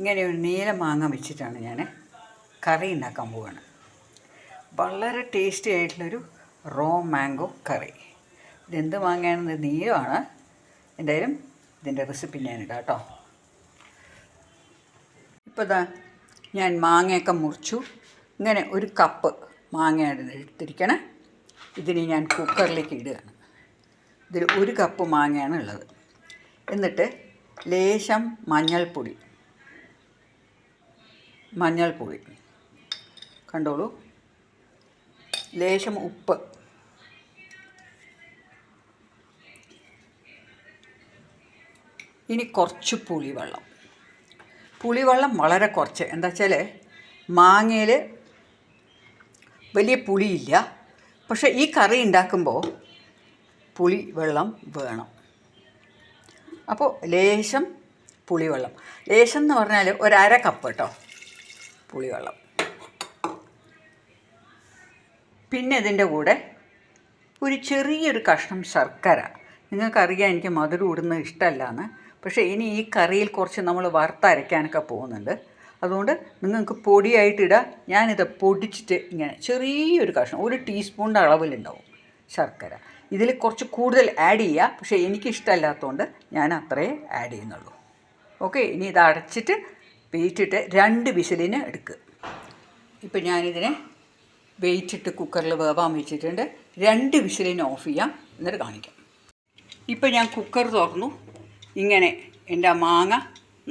ഇങ്ങനെ ഒരു നീല മാങ്ങ വെച്ചിട്ടാണ് ഞാൻ കറി ഉണ്ടാക്കാൻ പോവുകയാണ് വളരെ ടേസ്റ്റി ആയിട്ടുള്ളൊരു റോ മാംഗോ കറി. ഇതെന്ത് മാങ്ങയാണെന്ന് നീലമാണ് എന്തായാലും ഇതിന്റെ റെസിപ്പി ഞാനിടാം കേട്ടോ. ഇപ്പോൾ ഇതാ ഞാൻ മാങ്ങയൊക്കെ മുറിച്ചു. ഇങ്ങനെ ഒരു കപ്പ് മാങ്ങയാണ് എടുത്തിരിക്കണേ. ഇതിന് ഞാൻ കുക്കറിലേക്ക് ഇടുകയാണ്. ഇതിൽ ഒരു കപ്പ് മാങ്ങയാണ് ഉള്ളത്. എന്നിട്ട് ലേശം മഞ്ഞൾപ്പൊടി മഞ്ഞൾപ്പൊടി കണ്ടോളൂ. ലേശം ഉപ്പ്. ഇനി കുറച്ച് പുളിവെള്ളം. പുളിവെള്ളം വളരെ കുറച്ച്. എന്താ വെച്ചാൽ മാങ്ങയിൽ വലിയ പുളിയില്ല. പക്ഷെ ഈ കറി ഉണ്ടാക്കുമ്പോൾ പുളി വെള്ളം വേണം. അപ്പോൾ ലേശം പുളിവെള്ളം. ലേശം എന്ന് പറഞ്ഞാൽ ഒരു അര കപ്പ് കേട്ടോ. പുളിവെള്ളം. പിന്നെ ഇതിന്റെ കൂടെ ഒരു ചെറിയൊരു കഷ്ണം ശർക്കര. നിങ്ങൾക്കറിയാം എനിക്ക് മധുരം ഇടുന്നത് ഇഷ്ടമല്ല എന്ന് പക്ഷേ ഇനി ഈ കറിയിൽ കുറച്ച് നമ്മൾ വറുത്തരയ്ക്കാനൊക്കെ പോകുന്നുണ്ട്. അതുകൊണ്ട് നിങ്ങൾക്ക് പൊടിയായിട്ട് ഇടാം. ഞാനിത് പൊടിച്ചിട്ട് ഇങ്ങനെ ചെറിയൊരു കഷ്ണം ഒരു ടീസ്പൂണിന്റെ അളവിലുണ്ടാവും ശർക്കര. ഇതിൽ കുറച്ച് കൂടുതൽ ആഡ് ചെയ്യുക പക്ഷേ എനിക്കിഷ്ടമല്ലാത്തതുകൊണ്ട് ഞാൻ അത്രയേ ആഡ് ചെയ്യുന്നുള്ളൂ. ഓക്കെ ഇനി ഇത് അടച്ചിട്ട് വെയിറ്റിട്ട് രണ്ട് വിശലിന് എടുക്കുക ഇപ്പം ഞാനിതിനെ വെയിറ്റിട്ട് കുക്കറിൽ വേവാൻ വെച്ചിട്ടുണ്ട്. രണ്ട് വിശലിന് ഓഫ് ചെയ്യാം. എന്നിട്ട് കാണിക്കാം. ഇപ്പം ഞാൻ കുക്കർ തുറന്നു. ഇങ്ങനെ എന്റെ മാങ്ങ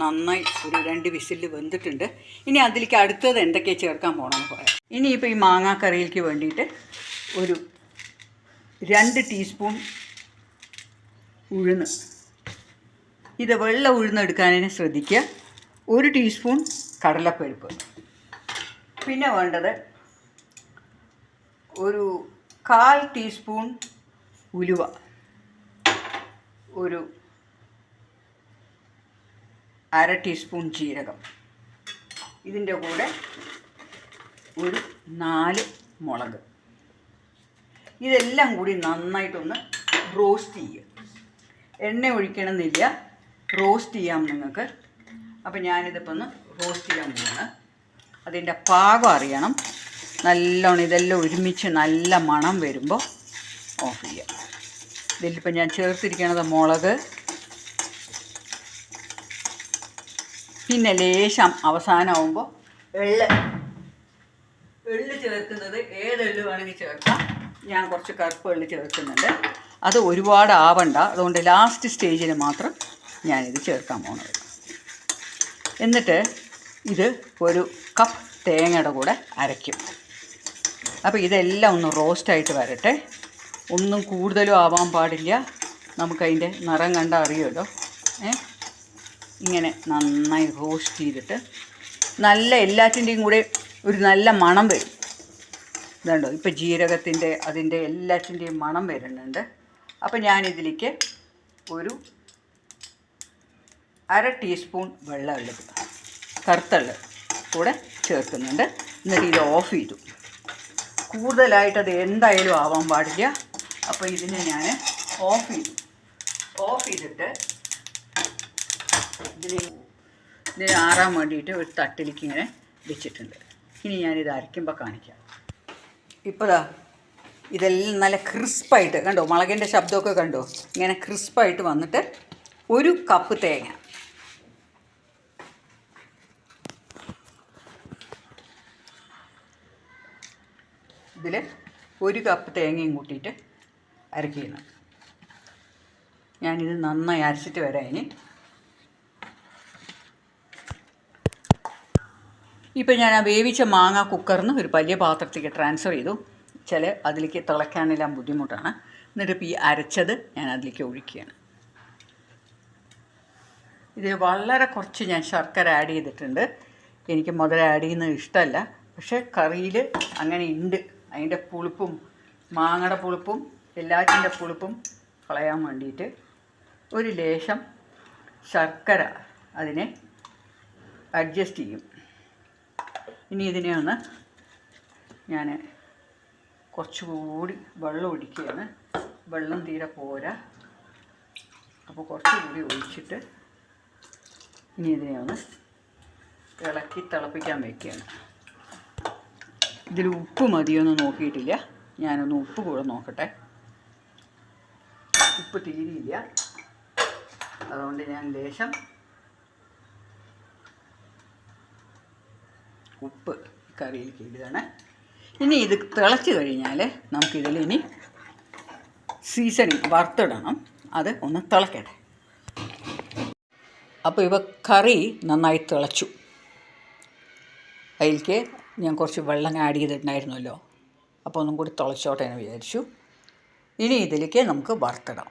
നന്നായി ഒരു രണ്ട് വിസിലിൽ വെന്തിട്ടുണ്ട്. ഇനി അതിലേക്ക് അടുത്തത് എന്തൊക്കെയാണ് ചേർക്കാൻ പോകണമെന്ന് പറയാം. ഇനിയിപ്പോൾ ഈ മാങ്ങാ കറിയിലേക്ക് വേണ്ടിയിട്ട് ഒരു രണ്ട് ടീസ്പൂൺ ഉഴുന്ന്. ഇത് വെള്ള ഉഴുന്ന് ശ്രദ്ധിക്കുക. ഒരു ടീസ്പൂൺ കടലപ്പരിപ്പ്. പിന്നെ വേണ്ടത് ഒരു കാൽ ടീസ്പൂൺ ഉലുവ. ഒരു അര ടീസ്പൂൺ ജീരകം. ഇതിന്റെ കൂടെ ഒരു നാല് മുളക്. ഇതെല്ലാം കൂടി നന്നായിട്ടൊന്ന് റോസ്റ്റ് ചെയ്യുക. എണ്ണ ഒഴിക്കണമെന്നില്ല. റോസ്റ്റ് ചെയ്യാം നിങ്ങൾക്ക്. അപ്പോൾ ഞാനിതിപ്പോൾ ഒന്ന് റോസ്റ്റ് ചെയ്യാൻ പോവാണ്. അതിന്റെ പാകം അറിയണം. നല്ലോണം ഇതെല്ലാം ഒരുമിച്ച് നല്ല മണം വരുമ്പോൾ ഓഫ് ചെയ്യാം. ഇതിലിപ്പോൾ ഞാൻ ചേർത്തിരിക്കണത് മുളക്. പിന്നെ ലേശം അവസാനമാകുമ്പോൾ എള്ള്. എള്ള് ചേർക്കുന്നത് ഏത് എള്ള് വേണമെങ്കിൽ ചേർക്കാം. ഞാൻ കുറച്ച് കറുപ്പ് എള്ള് ചേർക്കുന്നുണ്ട്. അത് ഒരുപാട് ആവണ്ട. അതുകൊണ്ട് ലാസ്റ്റ് സ്റ്റേജിൽ മാത്രം ഞാനിത് ചേർക്കാൻ പോകുന്നത് എന്നിട്ട് ഇത് ഒരു കപ്പ് തേങ്ങയുടെ കൂടെ അരയ്ക്കും. അപ്പോൾ ഇതെല്ലാം ഒന്ന് റോസ്റ്റായിട്ട് വരട്ടെ. ഒന്നും കൂടുതലും ആവാൻ പാടില്ല. നമുക്കതിന്റെ നിറം കണ്ട അറിയുമല്ലോ. ഏ? ഇങ്ങനെ നന്നായി റോസ്റ്റ് ചെയ്തിട്ട് നല്ല എല്ലാറ്റിന്റെയും കൂടെ ഒരു നല്ല മണം വരും. ഇതുണ്ടോ? ഇപ്പോൾ ജീരകത്തിന്റെ അതിന്റെ എല്ലാറ്റിന്റെയും മണം വരുന്നുണ്ട്. അപ്പോൾ ഞാനിതിലേക്ക് ഒരു അര ടീസ്പൂൺ വെള്ളം ഉള്ളത് കറുത്തള്ള കൂടെ ചേർക്കുന്നുണ്ട്. എന്നിട്ട് ഇത് ഓഫ് ചെയ്തു. കൂടുതലായിട്ട് അത് എന്തായാലും ആവാൻ പാടില്ല. അപ്പോൾ ഇതിനെ ഞാൻ ഓഫ് ചെയ്തു. ഓഫ് ചെയ്തിട്ട് ഇതിന് ഇതിന് ആറാൻ വേണ്ടിയിട്ട് ഒരു തട്ടിലേക്ക് ഇങ്ങനെ വെച്ചിട്ടുണ്ട്. ഇനി ഞാനിത് അരയ്ക്കുമ്പോൾ കാണിക്കാം. ഇപ്പോഴാ ഇതെല്ലാം നല്ല ക്രിസ്പായിട്ട് കണ്ടോ? മുളകിന്റെ ശബ്ദമൊക്കെ കണ്ടോ? ഇങ്ങനെ ക്രിസ്പായിട്ട് വന്നിട്ട് ഒരു കപ്പ് തേങ്ങ. ഇതിൽ ഒരു കപ്പ് തേങ്ങയും കൂട്ടിയിട്ട് അരയ്ക്കുന്നു ഞാനിത് നന്നായി അരച്ചിട്ട് വരാം ഇനി. ഇപ്പം ഞാൻ ആ വേവിച്ച മാങ്ങ കുക്കറിൽ നിന്ന് ഒരു വലിയ പാത്രത്തിലേക്ക് ട്രാൻസ്ഫർ ചെയ്തു. ചില അതിലേക്ക് തിളയ്ക്കാനെല്ലാം ബുദ്ധിമുട്ടാണ്. എന്നിട്ട് ഇപ്പോൾ ഈ അരച്ചത് ഞാൻ അതിലേക്ക് ഒഴിക്കുകയാണ്. ഇതിൽ വളരെ കുറച്ച് ഞാൻ ശർക്കര ആഡ് ചെയ്തിട്ടുണ്ട്. എനിക്ക് മുതൽ ആഡ് ചെയ്യുന്നത് ഇഷ്ടമല്ല. പക്ഷേ കറിയിൽ അങ്ങനെ ഉണ്ട്. അതിന്റെ പുളിപ്പും മാങ്ങയുടെ പുളിപ്പും എല്ലാറ്റിന്റെ പുളിപ്പും കളയാൻ വേണ്ടിയിട്ട് ഒരു ലേശം ശർക്കര അതിനെ അഡ്ജസ്റ്റ് ചെയ്യും. ഇനി ഇതിനെ ഒന്ന് ഞാൻ കുറച്ചുകൂടി വെള്ളം ഒഴിക്കുകയാണ്. വെള്ളം തീരെ പോരാ. അപ്പോൾ കുറച്ചുകൂടി ഒഴിച്ചിട്ട് ഇനി ഇതിനെ ഒന്ന് ഇളക്കി തിളപ്പിക്കാൻ വെക്കുകയാണ്. ഇതിൽ ഉപ്പ് മതിയൊന്നും നോക്കിയിട്ടില്ല. ഞാനൊന്ന് ഉപ്പ് കൂടെ നോക്കട്ടെ. ഉപ്പ് തീരിയില്ല. അതുകൊണ്ട് ഞാൻ ലേശം ഉപ്പ് കറിയിലേക്ക് ഇടുകയാണ്. ഇനി ഇത് തിളച്ച് കഴിഞ്ഞാൽ നമുക്കിതിൽ ഇനി സീസണിങ് വറുത്തിടണം. അത് ഒന്ന് തിളക്കട്ടെ. അപ്പോൾ ഇവ കറി നന്നായി തിളച്ചു. അതിലേക്ക് ഞാൻ കുറച്ച് വെള്ളം ആഡ് ചെയ്തിട്ടുണ്ടായിരുന്നല്ലോ. അപ്പോൾ ഒന്നും കൂടി തിളച്ചോട്ടെ എന്ന് വിചാരിച്ചു. ഇനി ഇതിലേക്ക് നമുക്ക് വറുത്തിടാം.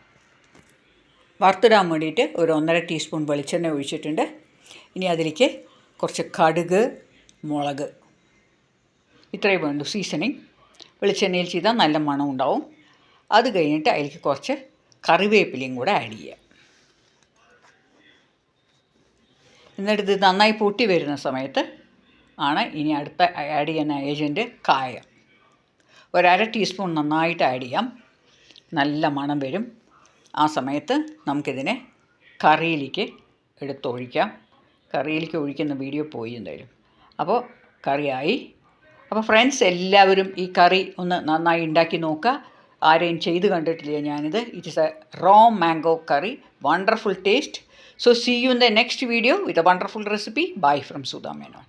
വറുത്തിടാൻ വേണ്ടിയിട്ട് ഒരു ഒന്നര ടീസ്പൂൺ വെളിച്ചെണ്ണ ഒഴിച്ചിട്ടുണ്ട്. ഇനി അതിലേക്ക് കുറച്ച് കടുക് മുളക്. ഇത്രയും വേണ്ടു സീസണിങ്. വെളിച്ചെണ്ണയിൽ ചെയ്താൽ നല്ല മണം ഉണ്ടാവും. അത് കഴിഞ്ഞിട്ട് അതിലേക്ക് കുറച്ച് കറിവേപ്പിലയും കൂടെ ആഡ് ചെയ്യാം. എന്നിട്ട് ഇത് നന്നായി പൊട്ടി വരുന്ന സമയത്ത് ആണ്. ഇനി അടുത്ത ആഡ് ചെയ്യുന്ന ഏജന്റ് കായം. ഒരര ടീസ്പൂൺ നന്നായിട്ട് ആഡ് ചെയ്യാം. നല്ല മണം വരും. ആ സമയത്ത് നമുക്കിതിനെ കറിയിലേക്ക് എടുത്തൊഴിക്കാം. കറിയിലേക്ക് ഒഴിക്കുന്ന വീഡിയോ പോയി എന്തായാലും. അപ്പോൾ കറിയായി. അപ്പോൾ ഫ്രണ്ട്സ് എല്ലാവരും ഈ കറി ഒന്ന് നന്നായി ഉണ്ടാക്കി നോക്കുക. ആരെയും ചെയ്ത് കണ്ടിട്ടില്ല ഞാനിത്? It is a raw mango curry wonderful taste so see you in the next video with a wonderful recipe bye from Sudha Menon.